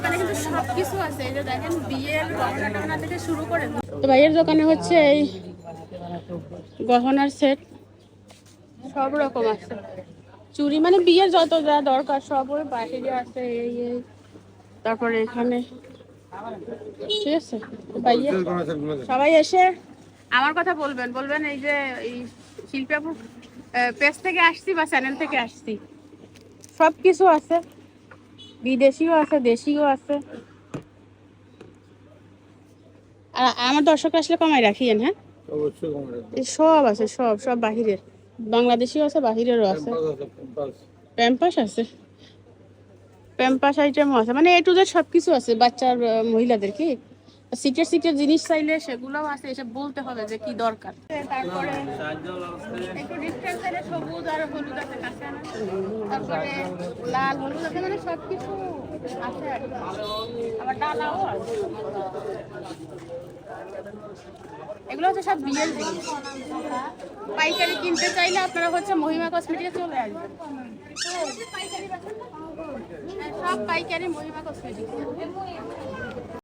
দোকানে কিন্তু সব কিছু আছে। এই যে দেখেন বিয়ের গহনা টহনা থেকে শুরু করে তো ভাইয়ের দোকানে হচ্ছে এই গহনার সেট। সব রকম আছে। চুড়ি মানে বিয়ের যত যা দরকার সব ওই বাহিরে আছে, এই এই। তারপরে এখানে ঠিক আছে? ভাইয়া, সবাই এসে আমার কথা বলবেন। বলবেন এই যে এই শিল্পাপুর পেজ থেকে আসছি বা চ্যানেল থেকে আসছি। সব কিছু আছে। বিদেশিও আছে দেশিও আছে। আর আমার দর্শক আসলে কমাই রাখিয়েন হ্যাঁ? সব আছে সব সব বাহিরের। বাংলাদেশিও আছে বাহিরেরও আছে। প্যাম্পাস আছে প্যাম্পাস। আইটেমও আছে। মানে এ টু জেড সব কিছু আছে বাচ্চার মহিলাদের কি সিক্রেট সিক্রেট জিনিস চাইলে সেগুলোও আছে এসব বলতে হবে যে কি দরকার। তারপরে একটু ডিস্টেন্স এলে সবুজ আর হলুদ আছে কাছে তারপরে লাল হলুদ আছে মানে সব কিছু আছে আবার ডালাও আছে। এগুলো হচ্ছে সব বিয়ের জিনিস। পাইকারি কিনতে চাইলে আপনারা হচ্ছে মহিমা কসমেটিকে চলে আসবেন। হ্যাঁ, সব পাইকারি মহিমা কসমেটিক।